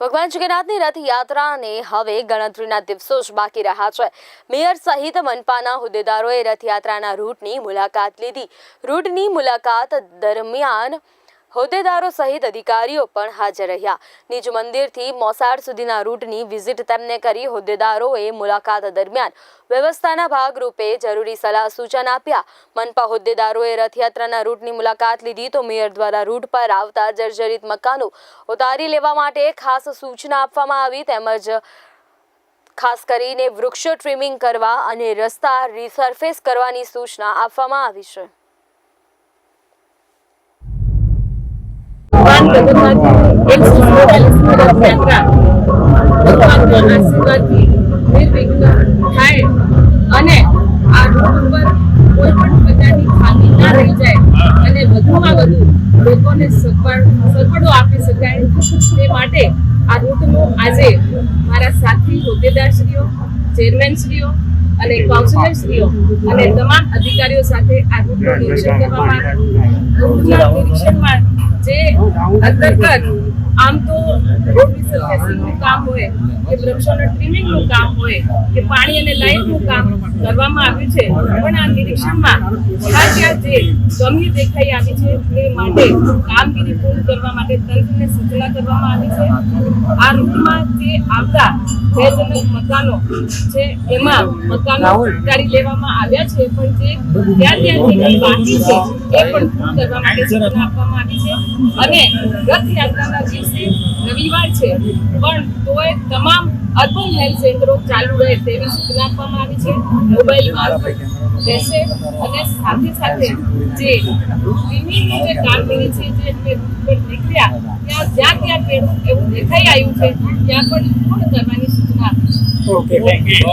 ભગવાન જગન્નાથની રથયાત્રાને હવે ગણતરીના દિવસો જ બાકી રહ્યા છે. મેયર સહિત મનપાના હોદ્દેદારોએ રથયાત્રાના રૂટની મુલાકાત લીધી. રૂટની મુલાકાત દરમિયાન હોદ્દેદારો સહિત અધિકારીઓ પણ હાજર રહ્યા. નિજ મંદિરથી મોસાળ સુધીના રૂટની વિઝિટ તેમને કરી હોદ્દેદારોએ મુલાકાત દરમિયાન વ્યવસ્થાના ભાગરૂપે જરૂરી સલાહ સૂચન આપ્યા. મનપા હોદ્દેદારોએ રથયાત્રાના રૂટની મુલાકાત લીધી તો મેયર દ્વારા રૂટ પર આવતા જર્જરિત મકાનો ઉતારી લેવા માટે ખાસ સૂચના આપવામાં આવી તેમજ ખાસ કરીને વૃક્ષો ટ્રીમિંગ કરવા અને રસ્તા રિસર્ફેસ કરવાની સૂચના આપવામાં આવી છે. અને આ રૂટ ઉપર કોઈ પણ પ્રકારની ખામી ના રહી જાય અને વધુમાં વધુ લોકોને સગવડ સગવડો આપી શકાય તે માટે આ રૂટનું આજે મારા સાથી હોદ્દેદારશ્રીઓ ચેરમેનશ્રીઓ અને કાઉન્સિલરશ્રીઓ અને તમામ અધિકારીઓ સાથે આ રૂટનું નિરીક્ષણ કરવામાં આવ્યું નિરીક્ષણમાં જે અંતર્ગત આમ તો રોડ કામ હોય, કે વૃક્ષોના ટ્રીમિંગનું કામ હોય, કે પાણી અને લાઇટનું કામ કરવામાં આવ્યું છે. પણ આ નિરીક્ષણમાં જ્યાં જ્યાં જે કમી દેખાઈ આવી છે તે માટે કામગીરી પૂર્ણ કરવા માટે તંત્રને સૂચના કરવામાં આવી છે. આ રૂટમાં જે આવતા ભયજનક મકાનો છે, એમાં મકાનો ઉતારી લેવામાં આવ્યા છે, પણ જે ત્યાં ત્યાં જે બાકી છે, એ પણ પૂર્ણ કરવા માટે સૂચના આપવામાં આવી છે. અને રથયાત્રાના દિવસે રવિવાર છે. પણ તોય તમામ અર્બન હેલ્થ સેન્ટરો ચાલુ રહે તેવી સૂચના આપવામાં આવી છે. મોબાઈલ મારફત રહેશે અને સાથે સાથે જે ક્લિનિકની જે કામગીરી છે જે નીકળ્યા, ત્યાં જ્યાં ત્યાં એવું દેખાઈ આવ્યું છે, ત્યાં પણ પૂર્ણ કરવાની સૂચના ઓકે થેન્ક યુ